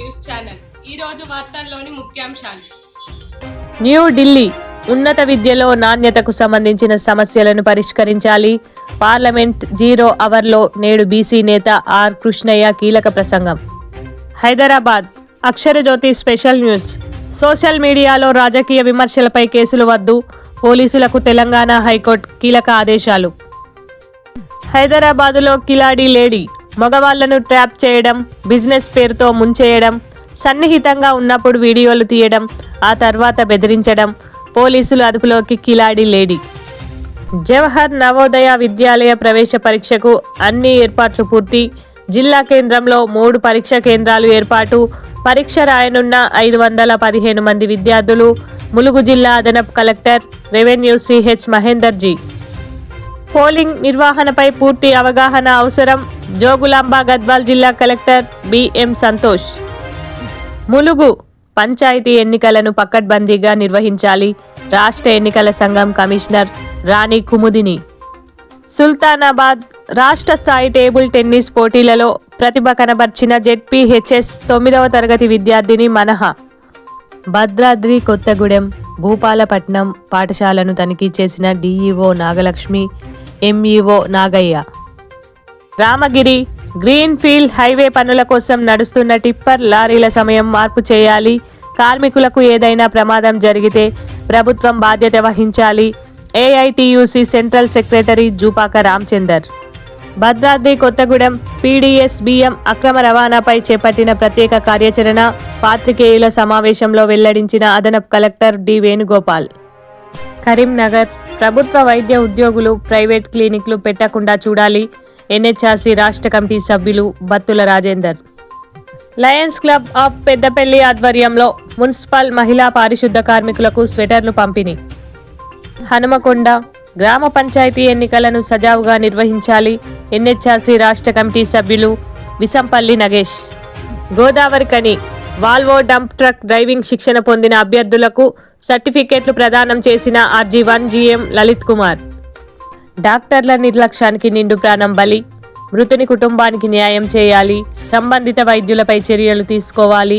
News channel. ఈ రోజు వార్తల్లోని ముఖ్యాంశాలు. న్యూఢిల్లీ ఉన్నత విద్యలో నాణ్యతకు సంబంధించిన సమస్యలను పరిష్కరించాలి. పార్లమెంట్ జీరో అవర్లో నేడు బీసీ నేత ఆర్ కృష్ణయ్య కీలక ప్రసంగం. Hyderabad Aksharajyothi special news. Social మీడియాలో రాజకీయ విమర్శలపై కేసులు వద్దు. పోలీసులకు తెలంగాణ హైకోర్టు కీలక ఆదేశాలు. హైదరాబాదులో కిలాడి లేడీ మగవాళ్ళను ట్రాప్ చేయడం బిజినెస్ పేరుతో ముంచేయడం సన్నిహితంగా ఉన్నప్పుడు వీడియోలు తీయడం ఆ తర్వాత బెదిరించడం పోలీసులు అదుపులోకి కిలాడి లేడీ. జవహర్ నవోదయ విద్యాలయ ప్రవేశ పరీక్షకు అన్ని ఏర్పాట్లు పూర్తి. జిల్లా కేంద్రంలో మూడు పరీక్ష కేంద్రాలు ఏర్పాటు. పరీక్ష రాయనున్న ఐదు వందల పదిహేను మంది విద్యార్థులు. ములుగు జిల్లా అదనపు collector revenue CH Mahender ji. Polling నిర్వహణపై పూర్తి అవగాహన అవసరం. జోగులాంబ గద్వాల్ జిల్లా కలెక్టర్ బిఎం సంతోష్. ములుగు పంచాయతీ ఎన్నికలను పక్కడ్బందీగా నిర్వహించాలి. రాష్ట్ర ఎన్నికల సంఘం కమిషనర్ రాణి కుముదిని. సుల్తానాబాద్ రాష్ట్ర స్థాయి టేబుల్ టెన్నిస్ పోటీలలో ప్రతిభ కనబర్చిన జెడ్పీహెచ్ఎస్ తొమ్మిదవ తరగతి విద్యార్థిని మనహ. భద్రాద్రి కొత్తగూడెం భూపాలపట్నం పాఠశాలను తనిఖీ చేసిన DEO Nagalakshmi MEO Nagaiah. Ramagiri green field highway పనుల కోసం నడుస్తున్న టిప్పర్ లారీల సమయం మార్పు చేయాలి. కార్మికులకు ఏదైనా ప్రమాదం జరిగితే ప్రభుత్వం బాధ్యత వహించాలి. AITUC central secretary Jupaka Ramachander. Bhadradri Kothagudem PDS BM అక్రమ రవాణాపై చేపట్టిన ప్రత్యేక కార్యాచరణ పాత్రికేయుల సమావేశంలో వెల్లడించిన అదనపు కలెక్టర్ డి వేణుగోపాల్. కరీంనగర్ ప్రభుత్వ వైద్య ఉద్యోగులు ప్రైవేట్ క్లినిక్లు పెట్టకుండా చూడాలి. ఎన్హెచ్ఆర్సీ రాష్ట్ర కమిటీ సభ్యులు Battula Rajender. Lions club of Peddapalli ఆధ్వర్యంలో మున్సిపల్ మహిళా పారిశుద్ధ కార్మికులకు స్వెటర్లు పంపిణీ. హనుమకొండ గ్రామ పంచాయతీ ఎన్నికలను సజావుగా నిర్వహించాలి ఎన్హెచ్ఆర్సీ రాష్ట్ర కమిటీ సభ్యులు విసంపల్లి నగేష్. గోదావరి కని వాల్వో డంప్ ట్రక్ డ్రైవింగ్ శిక్షణ పొందిన అభ్యర్థులకు సర్టిఫికెట్లు ప్రదానం చేసిన RG one GM Lalit Kumar. డాక్టర్ల నిర్లక్ష్యానికి నిండు ప్రాణం బలి మృతుని కుటుంబానికి న్యాయం చేయాలి సంబంధిత వైద్యులపై చర్యలు తీసుకోవాలి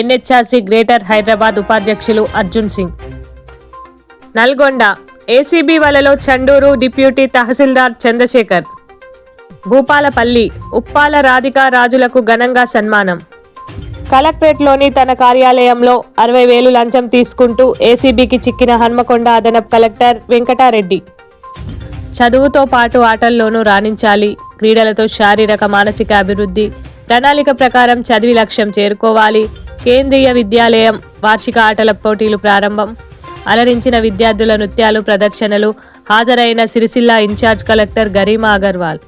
ఎన్హెచ్ఆర్సీ గ్రేటర్ హైదరాబాద్ ఉపాధ్యక్షులు అర్జున్ సింగ్. నల్గొండ ఏసీబీ వలలో చండూరు డిప్యూటీ తహసీల్దార్ చంద్రశేఖర్. భూపాలపల్లి ఉప్పాల రాధికా రాజులకు ఘనంగా సన్మానం. కలెక్టరేట్లోని తన కార్యాలయంలో అరవై వేలు లంచం తీసుకుంటూ ఏసీబీకి చిక్కిన హన్మకొండ అదనపు కలెక్టర్ వెంకటారెడ్డి. చదువుతో పాటు ఆటల్లోనూ రాణించాలి. క్రీడలతో శారీరక మానసిక అభివృద్ధి ప్రణాళిక ప్రకారం చదివి లక్ష్యం చేరుకోవాలి. కేంద్రీయ విద్యాలయం వార్షిక ఆటల పోటీలు ప్రారంభం. అలరించిన విద్యార్థుల నృత్యాలు ప్రదర్శనలు హాజరైన సిరిసిల్ల ఇన్ఛార్జ్ కలెక్టర్ గరీమా అగర్వాల్.